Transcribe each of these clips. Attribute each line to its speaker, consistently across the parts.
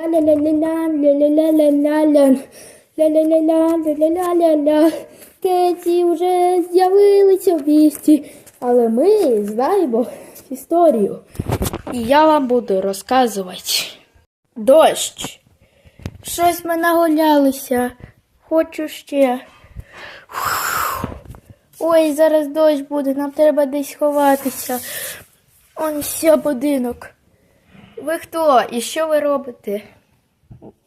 Speaker 1: Ля-ля-ля-ля, ля-ля-ля-ля-ля. Кеті вже з'явилися в місті, але ми знаємо історію. І я вам буду розказувати. Дощ. Щось ми нагулялися. Хочу ще. Ой, зараз дощ буде, нам треба десь ховатися. Он ще будинок. Ви хто? І що ви робите?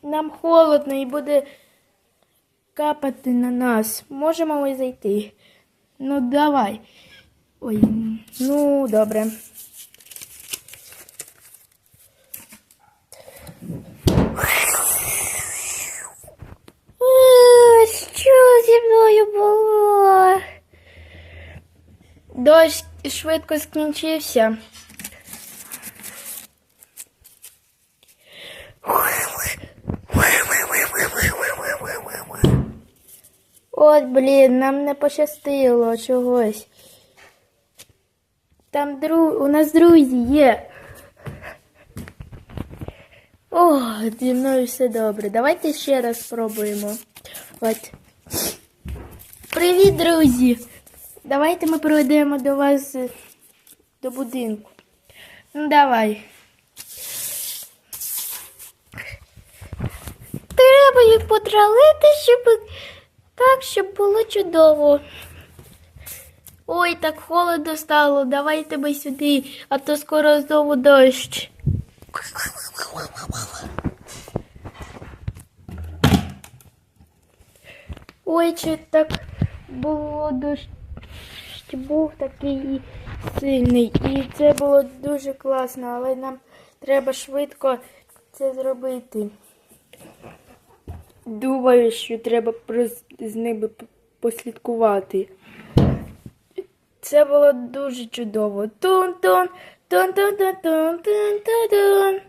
Speaker 1: Нам холодно і буде капати на нас. Можемо ми зайти? Ну, давай. Ой, ну, добре. Що зі мною було? Дощ швидко скінчився. От, блін, нам не пощастило чогось. Там дру... у нас друзі є. О, зі мною все добре. Давайте ще раз спробуємо. От. Привіт, друзі! Давайте ми проведемо до вас е, до будинку. Ну, давай. Треба їх потралити, щоб так, щоб було чудово. Ой, так холодно стало. Давайте ми сюди, а то скоро знову дощ. Ой, чи так було дощ був такий сильний. І це було дуже класно, але нам треба швидко це зробити. Думаю, що треба з ними послідкувати. Це було дуже чудово. Тун-тун, тун-тун-тун-тун-тун-тун.